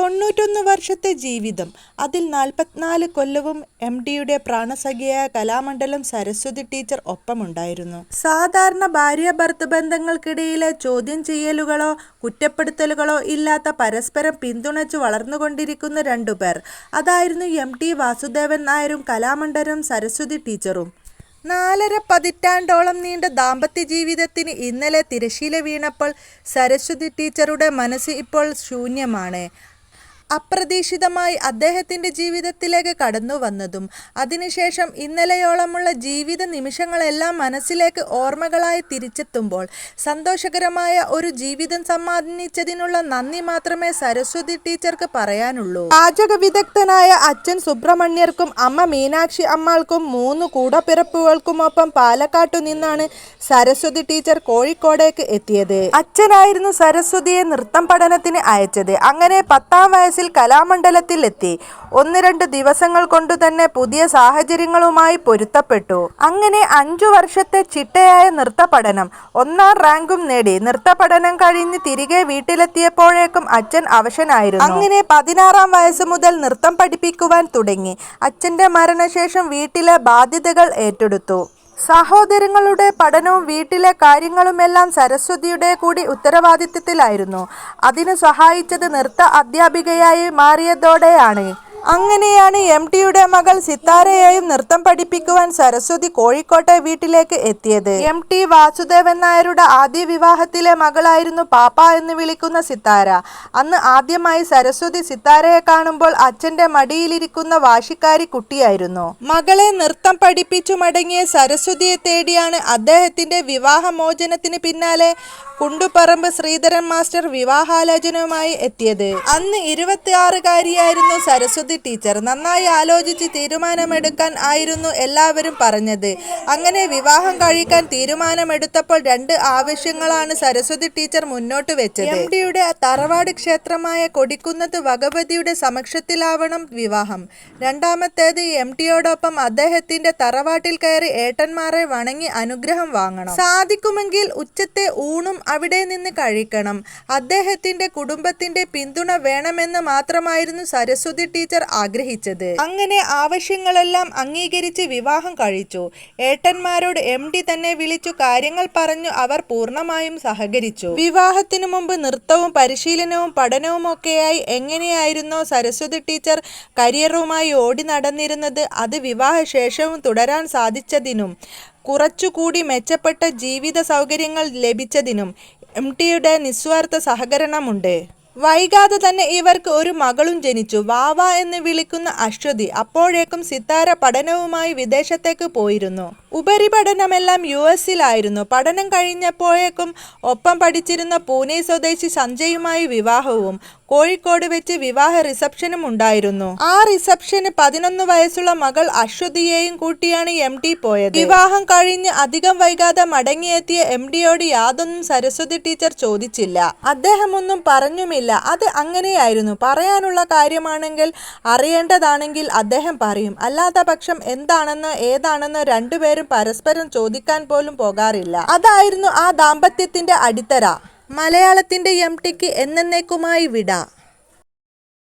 തൊണ്ണൂറ്റൊന്ന് വർഷത്തെ ജീവിതം അതിൽ നാൽപ്പത്തിനാല് കൊല്ലവും എം ഡിയുടെ പ്രാണസഖിയായ കലാമണ്ഡലം സരസ്വതി ടീച്ചർ ഒപ്പമുണ്ടായിരുന്നു. സാധാരണ ഭാര്യ ഭർത്തു ബന്ധങ്ങൾക്കിടയിലെ ചോദ്യം ചെയ്യലുകളോ കുറ്റപ്പെടുത്തലുകളോ ഇല്ലാത്ത പരസ്പരം പിന്തുണച്ചു വളർന്നുകൊണ്ടിരിക്കുന്ന രണ്ടുപേർ അതായിരുന്നു എം ടി വാസുദേവൻ നായരും കലാമണ്ഡലം സരസ്വതി ടീച്ചറും. നാലര പതിറ്റാണ്ടോളം നീണ്ട ദാമ്പത്യ ജീവിതത്തിന് ഇന്നലെ തിരശീല വീണപ്പോൾ സരസ്വതി ടീച്ചറുടെ മനസ്സ് ഇപ്പോൾ ശൂന്യമാണ്. അപ്രതീക്ഷിതമായി അദ്ദേഹത്തിന്റെ ജീവിതത്തിലേക്ക് കടന്നു വന്നതും അതിനുശേഷം ഇന്നലെയോളമുള്ള ജീവിത നിമിഷങ്ങളെല്ലാം മനസ്സിലേക്ക് ഓർമ്മകളായി തിരിച്ചെത്തുമ്പോൾ സന്തോഷകരമായ ഒരു ജീവിതം സമ്മാനിച്ചതിനുള്ള നന്ദി മാത്രമേ സരസ്വതി ടീച്ചർക്ക് പറയാനുള്ളൂ. പാചക വിദഗ്ധനായ അച്ഛൻ സുബ്രഹ്മണ്യർക്കും അമ്മ മീനാക്ഷി അമ്മാൾക്കും മൂന്ന് കൂടപ്പിറപ്പുകൾക്കുമൊപ്പം പാലക്കാട്ടു നിന്നാണ് സരസ്വതി ടീച്ചർ കോഴിക്കോടേക്ക് എത്തിയത്. അച്ഛനായിരുന്നു സരസ്വതിയെ നൃത്തം പഠനത്തിന് അയച്ചത്. അങ്ങനെ പത്താം വയസ്സിൽ കലാമണ്ഡലത്തിൽ എത്തി ഒന്ന് രണ്ട് ദിവസങ്ങൾ കൊണ്ടു തന്നെ പുതിയ സാഹചര്യങ്ങളുമായി പൊരുത്തപ്പെട്ടു. അങ്ങനെ അഞ്ചു വർഷത്തെ ചിട്ടയായ നൃത്ത പഠനം ഒന്നാം റാങ്കും നേടി. നൃത്ത പഠനം കഴിഞ്ഞ് തിരികെ വീട്ടിലെത്തിയപ്പോഴേക്കും അച്ഛൻ അവശനായിരുന്നു. അങ്ങനെ പതിനാറാം വയസ്സ് മുതൽ നൃത്തം പഠിപ്പിക്കുവാൻ തുടങ്ങി. അച്ഛന്റെ മരണശേഷം വീട്ടിലെ ബാധ്യതകൾ ഏറ്റെടുത്തു. സഹോദരങ്ങളുടെ പഠനവും വീട്ടിലെ കാര്യങ്ങളുമെല്ലാം സരസ്വതിയുടെ കൂടി ഉത്തരവാദിത്വത്തിലായിരുന്നു. അതിന് സഹായിച്ചത് നൃത്ത അധ്യാപികയായി മാറിയതോടെയാണ്. അങ്ങനെയാണ് എം ടിയുടെ മകൾ സിത്താരയെയും നൃത്തം പഠിപ്പിക്കുവാൻ സരസ്വതി കോഴിക്കോട്ടെ വീട്ടിലേക്ക് എത്തിയത്. എം ടി വാസുദേവൻ നായരുടെ ആദ്യ വിവാഹത്തിലെ മകളായിരുന്നു പാപ്പ എന്ന് വിളിക്കുന്ന സിത്താര. അന്ന് ആദ്യമായി സരസ്വതി സിത്താരയെ കാണുമ്പോൾ അച്ഛന്റെ മടിയിലിരിക്കുന്ന വാശിക്കാരി കുട്ടിയായിരുന്നു. മകളെ നൃത്തം പഠിപ്പിച്ചു മടങ്ങിയ സരസ്വതിയെ തേടിയാണ് അദ്ദേഹത്തിന്റെ വിവാഹമോചനത്തിന് പിന്നാലെ കുണ്ടുപറമ്പ് ശ്രീധരൻ മാസ്റ്റർ വിവാഹാലോചനയുമായി എത്തിയത്. അന്ന് ഇരുപത്തിയാറുകാരിയായിരുന്നു സരസ്വതി ടീച്ചർ നന്നായി ആലോചിച്ച് തീരുമാനമെടുക്കാൻ ആയിരുന്നു എല്ലാവരും പറഞ്ഞത്. അങ്ങനെ വിവാഹം കഴിക്കാൻ തീരുമാനമെടുത്തപ്പോൾ രണ്ട് ആവശ്യങ്ങളാണ് സരസ്വതി ടീച്ചർ മുന്നോട്ട് വെച്ചത്. എം ഡിയുടെ തറവാട് ക്ഷേത്രമായ കൊടിക്കുന്നത് ഭഗവതിയുടെ സമക്ഷത്തിലാവണം വിവാഹം. രണ്ടാമത്തേത് എം ടിയോടൊപ്പം അദ്ദേഹത്തിന്റെ തറവാട്ടിൽ കയറി ഏട്ടന്മാരെ വണങ്ങി അനുഗ്രഹം വാങ്ങണം. സാധിക്കുമെങ്കിൽ ഉച്ചത്തെ ഊണും അവിടെ നിന്ന് കഴിക്കണം. അദ്ദേഹത്തിന്റെ കുടുംബത്തിന്റെ പിന്തുണ വേണമെന്ന് മാത്രമായിരുന്നു സരസ്വതി ടീച്ചർ ആഗ്രഹിച്ചത്. അങ്ങനെ ആവശ്യങ്ങളെല്ലാം അംഗീകരിച്ച് വിവാഹം കഴിച്ചു. ഏട്ടന്മാരോട് എം ഡി തന്നെ വിളിച്ചു കാര്യങ്ങൾ പറഞ്ഞു അവർ പൂർണമായും സഹകരിച്ചു. വിവാഹത്തിനു മുമ്പ് നൃത്തവും പരിശീലനവും പഠനവും ഒക്കെയായി എങ്ങനെയായിരുന്നോ സരസ്വതി ടീച്ചർ കരിയറുമായി ഓടി നടന്നിരുന്നത് അത് വിവാഹശേഷവും തുടരാൻ സാധിച്ചതിനും കുറച്ചുകൂടി മെച്ചപ്പെട്ട ജീവിത സൗകര്യങ്ങൾ ലഭിച്ചതിനും എം ടിയുടെ നിസ്വാർത്ഥ സഹകരണമുണ്ട്. വൈകാതെ തന്നെ ഇവർക്ക് ഒരു മകളും ജനിച്ചു. വാവ എന്ന് വിളിക്കുന്ന അശ്വതി അപ്പോഴേക്കും സിത്താര പഠനവുമായി വിദേശത്തേക്ക് പോയിരുന്നു. ഉപരിപഠനമെല്ലാം യു എസിലായിരുന്നു. പഠനം കഴിഞ്ഞപ്പോഴേക്കും ഒപ്പം പഠിച്ചിരുന്ന പൂനെ സ്വദേശി സഞ്ജയുമായി വിവാഹവും കോഴിക്കോട് വെച്ച് വിവാഹ റിസപ്ഷനും ഉണ്ടായിരുന്നു. ആ റിസപ്ഷന് പതിനൊന്ന് വയസ്സുള്ള മകൾ അശ്വതിയെയും കൂട്ടിയാണ് എം ടി പോയത്. വിവാഹം കഴിഞ്ഞ് അധികം വൈകാതെ മടങ്ങിയെത്തിയ എം ഡിയോട് യാതൊന്നും സരസ്വതി ടീച്ചർ ചോദിച്ചില്ല. അദ്ദേഹം ഒന്നും പറഞ്ഞുമില്ല. അത് അങ്ങനെയായിരുന്നു. പറയാനുള്ള കാര്യമാണെങ്കിൽ അറിയേണ്ടതാണെങ്കിൽ അദ്ദേഹം പറയും. അല്ലാത്ത പക്ഷം എന്താണെന്നോ ഏതാണെന്നോ രണ്ടുപേരും പരസ്പരം ചോദിക്കാൻ പോലും പോകാറില്ല. അതായിരുന്നു ആ ദാമ്പത്യത്തിന്റെ അടിത്തറ. മലയാളത്തിന്റെ എം ടിക്ക് എന്നേക്കുമായി വിട.